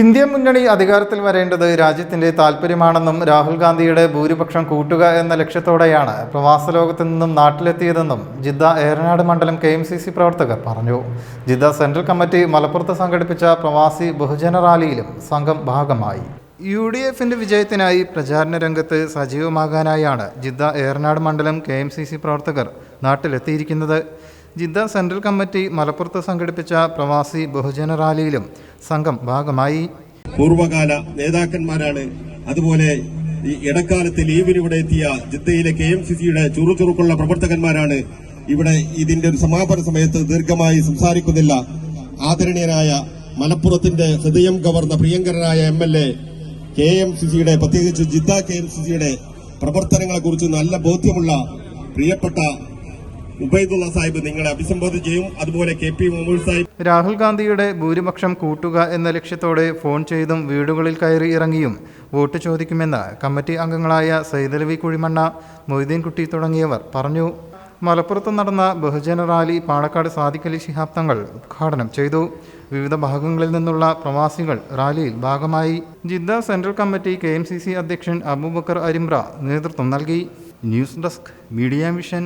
India മുന്നണി അധികാരത്തിൽ വരേണ്ടത് രാജ്യത്തിന്റെ താല്പര്യമാണെന്നും രാഹുൽ ഗാന്ധിയുടെ ഭൂരിപക്ഷം കൂട്ടുക എന്ന ലക്ഷ്യത്തോടെയാണ് പ്രവാസ ലോകത്തു നിന്നും നാട്ടിലെത്തിയതെന്നും ജിദ്ദ ഏറനാട് മണ്ഡലം കെ എം സി സി പ്രവർത്തകർ പറഞ്ഞു. ജിദ്ദ സെൻട്രൽ കമ്മിറ്റി മലപ്പുറത്ത് സംഘടിപ്പിച്ച പ്രവാസി ബഹുജന റാലിയിലും സംഘം ഭാഗമായി. യു ഡി എഫിന്റെ വിജയത്തിനായി പ്രചാരണ രംഗത്ത് സജീവമാകാനായാണ് ജിദ്ദ ഏറനാട് മണ്ഡലം കെ എം സി സി പ്രവർത്തകർ നാട്ടിലെത്തിയിരിക്കുന്നത്. ജിദ്ദ സെൻട്രൽ കമ്മിറ്റി മലപ്പുറത്ത് സംഘടിപ്പിച്ച പ്രവാസി ബഹുജന റാലിയിലും സംഘം ഭാഗമായി പൂർവകാല നേതാക്കന്മാരാണ്. അതുപോലെ ഈ ഇടക്കാലത്ത് ലീവിന് ഇവിടെ എത്തിയ ജിദ്ദയിലെ കെ എം സി സിയുടെ ചുറുചുറുക്കുള്ള പ്രവർത്തകന്മാരാണ് ഇവിടെ ഇതിന്റെ ഒരു സമാപന സമയത്ത് ദീർഘമായി സംസാരിക്കുന്നില്ല. ആദരണീയനായ മലപ്പുറത്തിന്റെ ഹൃദയം കവർന്ന പ്രിയങ്കരനായ M L A K M C സിയുടെ പ്രത്യേകിച്ച് ജിദ്ദ കെ എം സി സിയുടെ പ്രവർത്തനങ്ങളെ കുറിച്ച് നല്ല ബോധ്യമുള്ള പ്രിയപ്പെട്ട ഉബൈദുള്ള സാഹിബ് നിങ്ങളെ അഭിസംബോധന ചെയ്യും. അതുപോലെ കെ പി മുഹമ്മദ് സാഹിബ്. രാഹുൽ ഗാന്ധിയുടെ ഭൂരിപക്ഷം കൂട്ടുക എന്ന ലക്ഷ്യത്തോടെ ഫോൺ ചെയ്തും വീടുകളിൽ കയറി ഇറങ്ങിയും വോട്ട് ചോദിക്കുമെന്ന് കമ്മിറ്റി അംഗങ്ങളായ സൈതലവി കുഴിമണ്ണ മൊയ്തീൻകുട്ടി തുടങ്ങിയവർ പറഞ്ഞു. മലപ്പുറത്ത് നടന്ന ബഹുജന റാലി പാണക്കാട് സാദിഖലി ശിഹാബ് തങ്ങൾ ഉദ്ഘാടനം ചെയ്തു. വിവിധ ഭാഗങ്ങളിൽ നിന്നുള്ള പ്രവാസികൾ റാലിയിൽ ഭാഗമായി. ജിദ്ദ സെൻട്രൽ കമ്മിറ്റി കെ അധ്യക്ഷൻ അബൂബക്കർ അരിമ്ര നേതൃത്വം നൽകി. News desk media vision